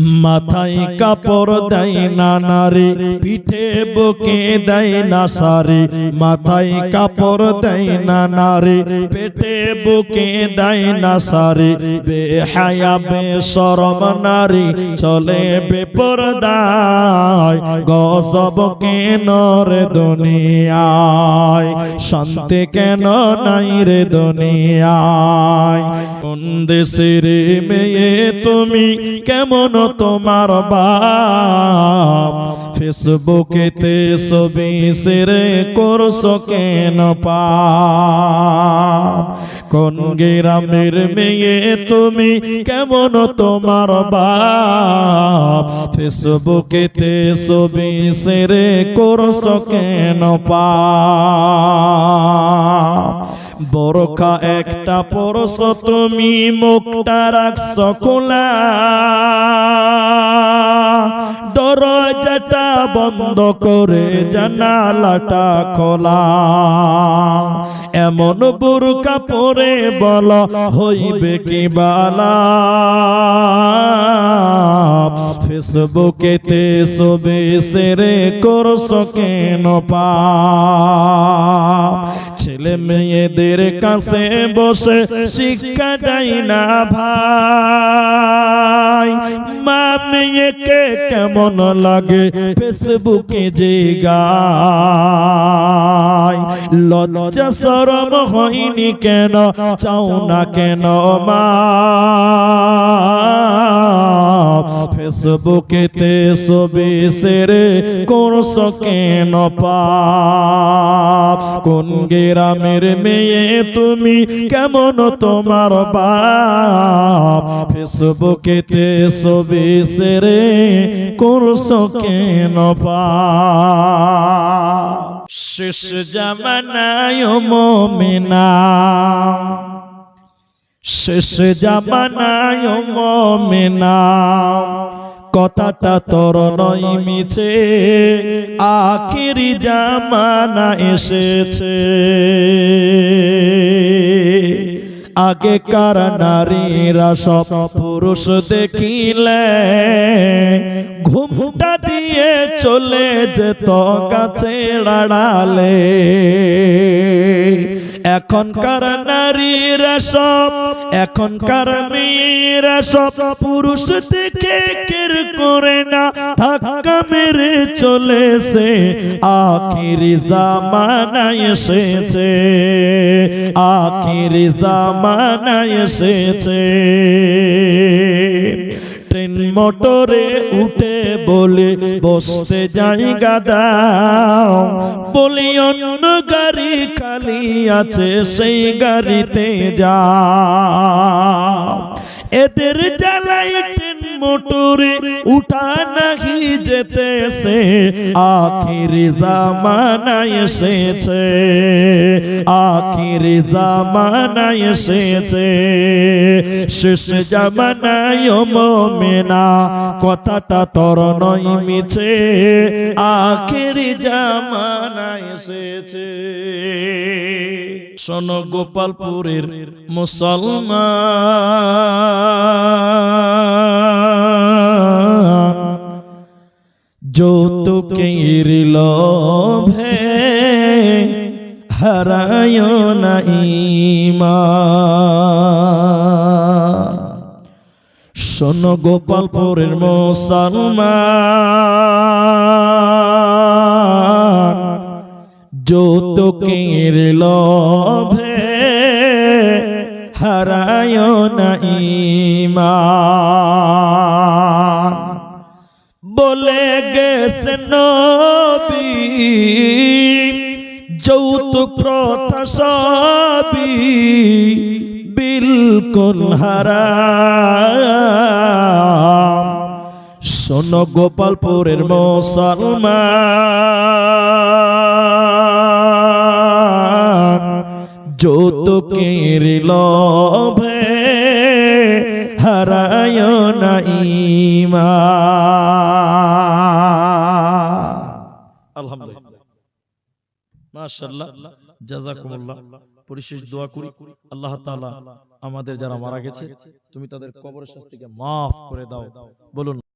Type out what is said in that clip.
মাথায় কাপড় দেয় না নারী, পিঠে বুকে দেয় না সারি। মাথায় কাপড় দেয় না নারী, পেটে বুকে দেয় না সারি। বেহায়া, বেশরম নারী চলে বেপরদায়। গজব কেন রে দুনিয়ায়? শান্তি কেন নাই রে দুনিয়ায়? কোন দেশের মেয়ে তুমি কেমন তোমার বাপ। ফেসবুকেতে ছবি সেরে করছ কেন পাপ কোন গ্রামের মেয়ে তুমি কেমন তোমার বাপ? ফেসবুকেতে ছবি সেরে করছ কেন পাপ বোরখা একটা পরশ তুমি, মুখটা রাখছ খোলা। দরজাটা বন্ধ করে জানালাটা খোলা। এমন বোরকা পরে বল হইবে কি বালা? ফেসবুকেতে ছবি সেরে করছ কেন পা ছেলে মেয়েদের কাছে বসে শিক্ষা দেয় না ভাই। মা মেয়েকে কেমন লাগে ফেসবুকে যে গায়? লজ্জা সরম হয়নি কেন? চাও না কেন মা? ফেসবুকেতে ছবি সেরে করছ কেন পাপ। কোন গ্রামের মেয়ে তুমি কেমন তোমার বাপ? ফেসবুকেতে ছবি সেরে করছ কেন পাপ। শেষ জামানায় মমিনা। শেষ জামানায় মমিনা। কথাটা তোর নয় মিছে, আখিরি জামানা এসেছে। আগেকার নারীরা সব পুরুষ দেখিলে, ঘুমটা দিয়ে চলে যেত গাছে রাড়ালে এখনকার নারীরা সব এখনকার মেয়েরা সব পুরুষ থেকে কের করে না ধাক্কা মেরে চলেছে, আখিরি জামানা এসেছে, আখিরি জামানা এসেছে। মোটরে উঠে বলে, বসতে যাই গাদা বলি, অন্য গাড়ি খালি আছে, সেই গাড়িতে যা এদের জ্বালাই মোটরে উঠা নাহি যেতেছে, আখিরি জামানা এসেছে, আখিরি জামানা এসেছে। শেষ জামানায় মমেনা, কথাটা তোর নয় মিছে, আখিরি জামানা এসেছে। শোন গোপালপুরের মুসলমান। যৌতুকের লোভে হারায় না ঈমান শোন গোপালপুরের মুসলমান যৌতুকের লোভে হারায় না ঈমান সবই বিলকুল হারাম? শোন গোপালপুরের মুসলমান যৌতুকের লোভে মাশাআল্লাহ, জাযাকুমুল্লাহ। পরিশেষ দোয়া করি। আল্লাহ তাআলা আমাদের যারা মারা গেছে, তুমি তাদের কবরের শাস্তিকে মাফ করে দাও। বলুন।